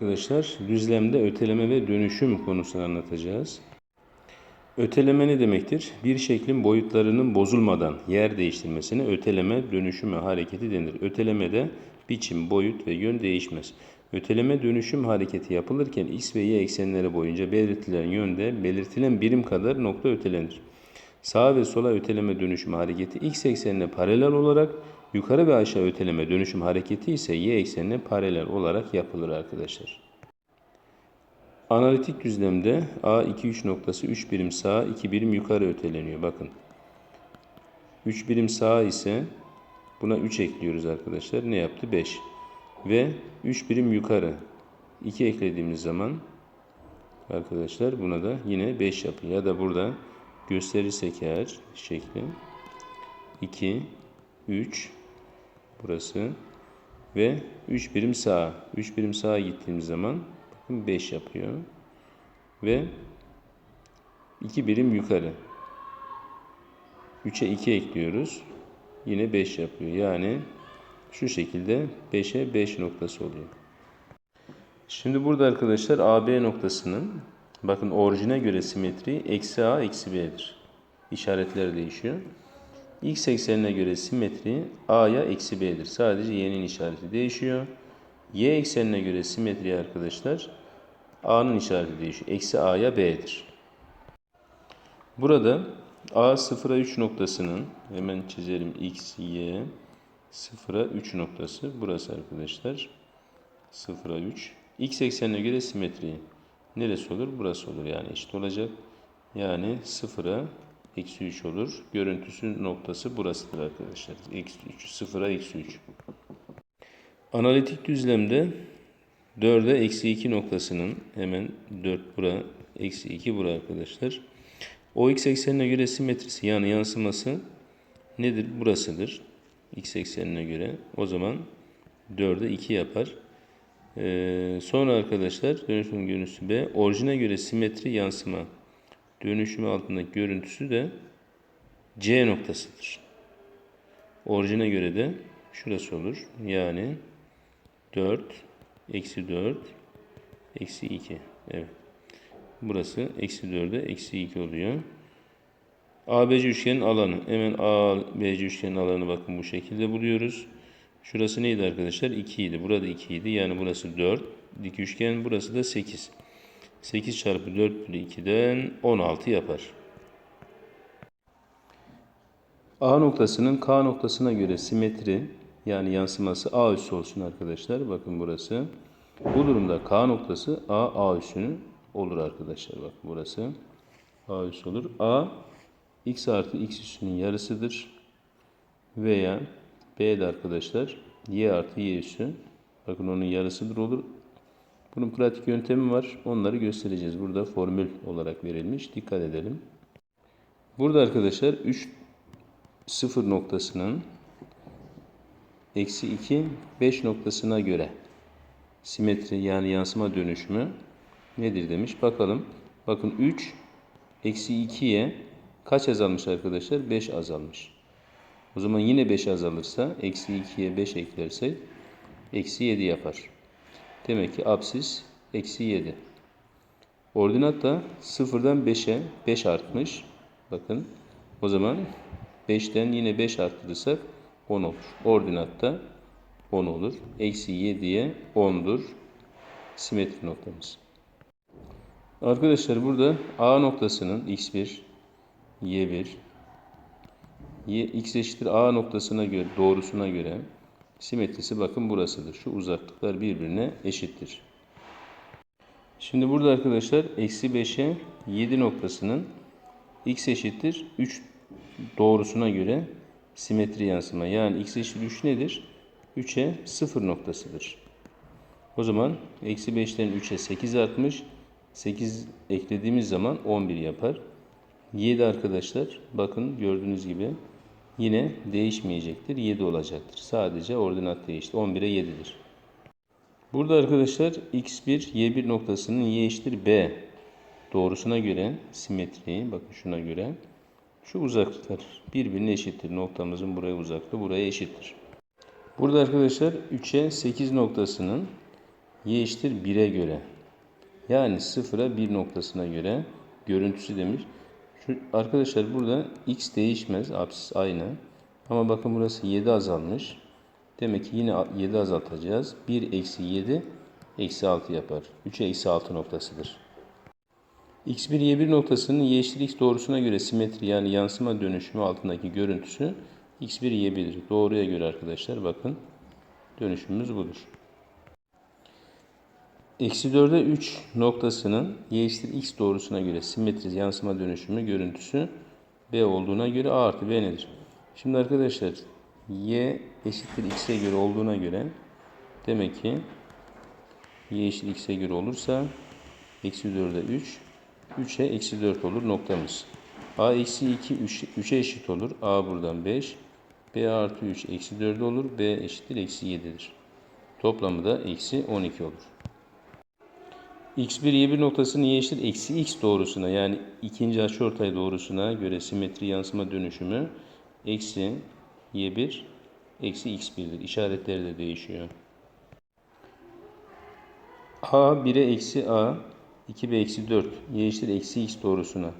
Arkadaşlar düzlemde öteleme ve dönüşüm konusunu anlatacağız. Öteleme ne demektir? Bir şeklin boyutlarının bozulmadan yer değiştirmesine öteleme, dönüşüm ve hareketi denir. Ötelemede biçim, boyut ve yön değişmez. Öteleme dönüşüm hareketi yapılırken x ve y eksenleri boyunca belirtilen yönde belirtilen birim kadar nokta ötelenir. Sağa ve sola öteleme dönüşüm hareketi x eksenine paralel olarak, yukarı ve aşağı öteleme dönüşüm hareketi ise y eksenine paralel olarak yapılır arkadaşlar. Analitik düzlemde A 2 3 noktası 3 birim sağa 2 birim yukarı öteleniyor. Bakın. 3 birim sağa ise buna 3 ekliyoruz arkadaşlar. Ne yaptı? 5. Ve 3 birim yukarı 2 eklediğimiz zaman arkadaşlar buna da yine 5 yapıyor. Ya da burada gösterirsek eğer şekli 2 3 burası ve 3 birim sağa. 3 birim sağa gittiğimiz zaman bakın 5 yapıyor. Ve 2 birim yukarı. 3'e 2 ekliyoruz. Yine 5 yapıyor. Yani şu şekilde 5'e 5 noktası oluyor. Şimdi burada arkadaşlar AB noktasının bakın orijine göre simetri eksi A eksi B'dir. İşaretler değişiyor. X eksenine göre simetri A'ya eksi B'dir. Sadece Y'nin işareti değişiyor. Y eksenine göre simetri arkadaşlar A'nın işareti değişiyor. Eksi A'ya B'dir. Burada A 0'a 3 noktasının hemen çizelim X, Y 0'a 3 noktası. Burası arkadaşlar 0'a 3. X eksenine göre simetri neresi olur? Burası olur yani eşit olacak. Yani 0'a eksi 3 olur. Görüntüsü noktası burasıdır arkadaşlar. Eksi 3. 0'a eksi 3. Analitik düzlemde 4'e eksi 2 noktasının hemen 4 bura eksi 2 bura arkadaşlar. O x eksenine göre simetrisi yani yansıması nedir? Burasıdır. X eksenine göre. O zaman 4'e 2 yapar. Ee, sonra arkadaşlar dönüşüm görüntüsü B. Orijine göre simetri yansıma. Dönüşümü altındaki görüntüsü de C noktasıdır. Orijine göre de şurası olur. Yani 4 eksi 4 eksi 2. Evet. Burası eksi 4'e eksi 2 oluyor. ABC üçgenin alanı. Hemen ABC üçgenin alanı bakın bu şekilde buluyoruz. Şurası neydi arkadaşlar? 2 idi. Burada 2 idi. Yani burası 4. Dik üçgen burası da 8. 8 çarpı 4 bölü 2'den 16 yapar. A noktasının K noktasına göre simetri yani yansıması A üssü olsun arkadaşlar. Bakın burası. Bu durumda K noktası A, A üssünün olur arkadaşlar. Bak burası A üssü olur. A x artı x üssünün yarısıdır. Veya B de arkadaşlar y artı y üssü. Bakın onun yarısıdır olur. Bunun pratik yöntemi var. Onları göstereceğiz. Burada formül olarak verilmiş. Dikkat edelim. Burada arkadaşlar 3 0 noktasının eksi 2 5 noktasına göre simetri yani yansıma dönüşümü nedir demiş. Bakalım. Bakın 3 eksi 2'ye kaç azalmış arkadaşlar? 5 azalmış. O zaman yine 5 azalırsa eksi 2'ye 5 eklersek eksi 7 yapar. Demek ki apsis eksi 7. Ordinat da 0'dan 5'e 5 artmış. Bakın o zaman 5'ten yine 5 arttırırsak 10 olur. Ordinat da 10 olur. Eksi 7'ye 10'dur. Simetri noktamız. Arkadaşlar burada A noktasının x1, y1, y, x eşittir A noktasına göre, doğrusuna göre simetrisi bakın burasıdır. Şu uzaklıklar birbirine eşittir. Şimdi burada arkadaşlar eksi 5'e 7 noktasının x eşittir 3 doğrusuna göre simetri yansıma. Yani x eşittir 3 nedir? 3'e 0 noktasıdır. O zaman eksi 5'ten 3'e 8 artmış. 8 eklediğimiz zaman 11 yapar. 7 arkadaşlar bakın gördüğünüz gibi yine değişmeyecektir. 7 olacaktır. Sadece ordinat değişti. 11'e 7'dir. Burada arkadaşlar x1 y1 noktasının y eşittir b doğrusuna göre simetri bakın şuna göre şu uzaklıklar birbirine eşittir. Noktamızın buraya uzaklığı buraya eşittir. Burada arkadaşlar 3'e 8 noktasının y eşittir 1'e göre. Yani 0'a 1 noktasına göre görüntüsü demiş. Arkadaşlar burada x değişmez. Apsis aynı. Ama bakın burası 7 azalmış. Demek ki yine 7 azaltacağız. 1 eksi 7 eksi 6 yapar. 3'e eksi 6 noktasıdır. x1 y1 noktasının y eşittir x doğrusuna göre simetri yani yansıma dönüşümü altındaki görüntüsü x1 y1'dir. Doğruya göre arkadaşlar bakın dönüşümümüz budur. Eksi 4'e 3 noktasının y eşittir x doğrusuna göre simetri yansıma dönüşümü görüntüsü b olduğuna göre a artı b nedir? Şimdi arkadaşlar y eşittir x'e göre olduğuna göre demek ki y eşittir x'e göre olursa eksi 4'e 3 3'e eksi 4 olur noktamız. a eksi 2 3, 3'e eşit olur. a buradan 5 b artı 3 eksi 4 olur. b eşittir eksi 7'dir. Toplamı da eksi 12 olur. X1 y1 noktasının y eşittir eksi x doğrusuna yani ikinci açıortay doğrusuna göre simetri yansıma dönüşümü eksi y1 eksi x1'dir. İşaretleri de değişiyor. a 1'e eksi a 2b eksi 4 y eşittir eksi x doğrusuna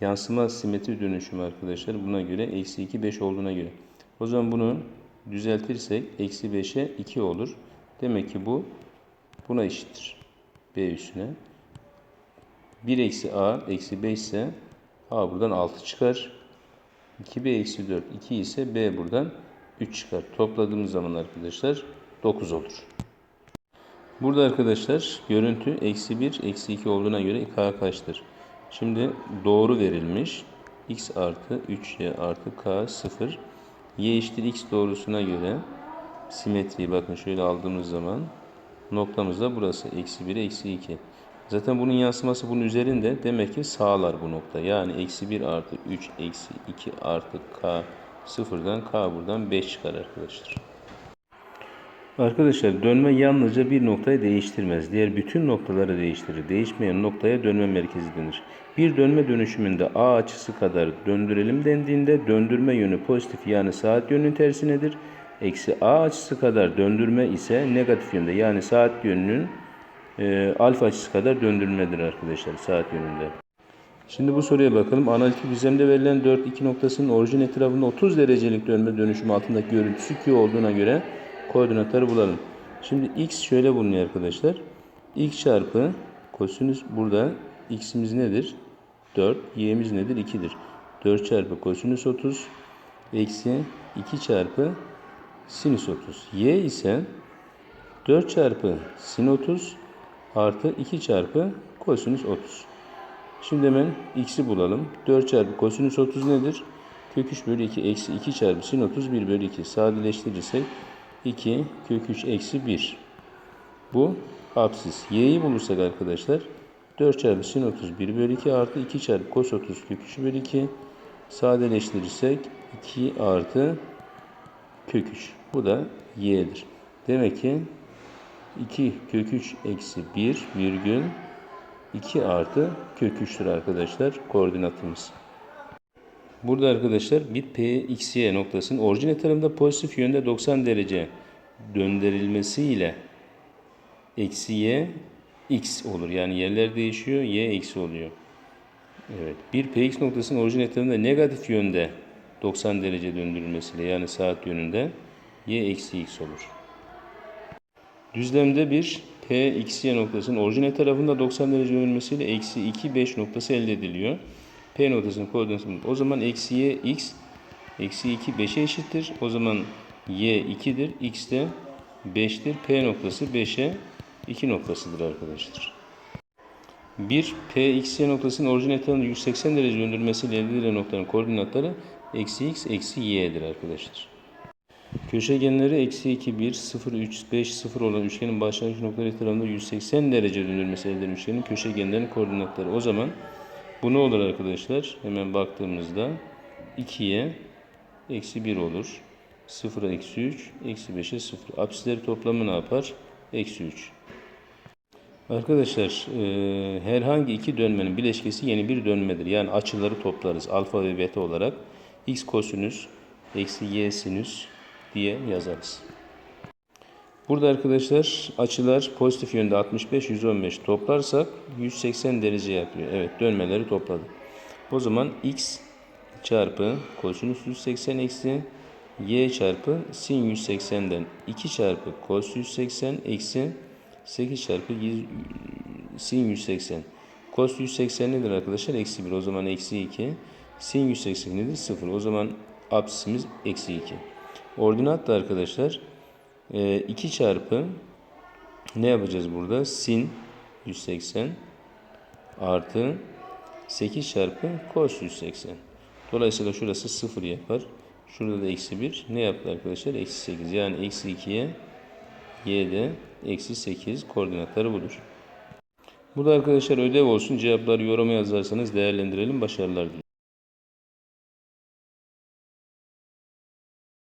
yansıma simetri dönüşümü arkadaşlar buna göre eksi 2 5 olduğuna göre. O zaman bunu düzeltirsek eksi 5'e 2 olur. Demek ki bu buna eşittir. B üstüne. 1 eksi A eksi 5 ise A buradan 6 çıkar. 2B eksi 4 2 ise B buradan 3 çıkar. Topladığımız zaman arkadaşlar 9 olur. Burada arkadaşlar görüntü eksi 1 eksi 2 olduğuna göre K kaçtır? Şimdi doğru verilmiş. X artı 3Y artı K 0. Y eşittir X doğrusuna göre simetriyi bakın şöyle aldığımız zaman Noktamız da burası. Eksi 1, eksi 2. Zaten bunun yansıması bunun üzerinde. Demek ki sağlar bu nokta. Yani eksi 1 artı 3 eksi 2 artı k sıfırdan k buradan 5 çıkar arkadaşlar. Arkadaşlar dönme yalnızca bir noktayı değiştirmez. Diğer bütün noktaları değiştirir. Değişmeyen noktaya dönme merkezi denir. Bir dönme dönüşümünde A açısı kadar döndürelim dendiğinde döndürme yönü pozitif yani saat yönünün tersinedir. Eksi A açısı kadar döndürme ise negatif yönde yani saat yönünün e, alfa açısı kadar döndürmedir arkadaşlar saat yönünde. Şimdi bu soruya bakalım. Analitik düzlemde verilen 4 2 noktasının orijin etrafında 30 derecelik dönme dönüşümü altındaki görüntüsü Q olduğuna göre koordinatları bulalım. Şimdi x şöyle bulunuyor arkadaşlar. x çarpı kosinüs burada x'imiz nedir? 4. y'miz nedir? 2'dir. 4 çarpı kosinüs 30 eksi 2 çarpı sinüs 30. Y ise 4 çarpı sin 30 artı 2 çarpı kosinüs 30. Şimdi hemen x'i bulalım. 4 çarpı kosinüs 30 nedir? Kök 3 bölü 2 eksi 2 çarpı sin 30 1 bölü 2. Sadeleştirirsek 2 kök 3 eksi 1. Bu absis. Y'yi bulursak arkadaşlar 4 çarpı sin 30 1 bölü 2 artı 2 çarpı kos 30 kök 3 bölü 2. Sadeleştirirsek 2 artı kök 3. Bu da y'dir. Demek ki 2 kök 3 eksi 1 virgül 2 artı kök 3'tür arkadaşlar koordinatımız. Burada arkadaşlar bir P, X, Y noktasının orijin tarafında pozitif yönde 90 derece döndürülmesiyle eksi Y X olur. Yani yerler değişiyor. Y eksi oluyor. Evet. Bir PX noktasının orijin tarafında negatif yönde 90 derece döndürülmesiyle yani saat yönünde y eksi x olur. Düzlemde bir p x y noktasının orijine tarafında 90 derece dönmesiyle eksi 2 5 noktası elde ediliyor. P noktasının koordinatı o zaman eksi y x eksi 2 5'e eşittir. O zaman y 2'dir. x de 5'tir. P noktası 5'e 2 noktasıdır arkadaşlar. Bir P x y noktasının orijin etrafında 180 derece döndürmesiyle elde edilen noktanın koordinatları eksi x eksi y'dir arkadaşlar. Köşegenleri eksi 2, 1, 0, 3, 5, 0 olan üçgenin başlangıç noktaları etrafında 180 derece döndürmesi elde üçgenin köşegenlerinin koordinatları. O zaman bu ne olur arkadaşlar? Hemen baktığımızda 2'ye eksi 1 olur. 0'a eksi 3, eksi 5'e 0. Apsisleri toplamı ne yapar? Eksi 3. Arkadaşlar e, herhangi iki dönmenin bileşkesi yeni bir dönmedir. Yani açıları toplarız alfa ve beta olarak. X kosinüs eksi y sinüs diye yazarız. Burada arkadaşlar açılar pozitif yönde 65 115 toplarsak 180 derece yapıyor. Evet dönmeleri topladık. O zaman x çarpı kosinüs 180 eksi y çarpı sin 180'den 2 çarpı cos 180 eksi 8 çarpı sin 180. Cos 180 nedir arkadaşlar? Eksi 1. O zaman eksi 2. Sin 180 nedir? 0. O zaman apsisimiz eksi 2. Ordinat da arkadaşlar 2 çarpı ne yapacağız burada? Sin 180 artı 8 çarpı cos 180. Dolayısıyla şurası 0 yapar. Şurada da eksi 1. Ne yaptı arkadaşlar? Eksi 8. Yani eksi 2'ye y'de eksi 8 koordinatları budur. Bu da arkadaşlar ödev olsun. Cevapları yoruma yazarsanız değerlendirelim. Başarılar dilerim.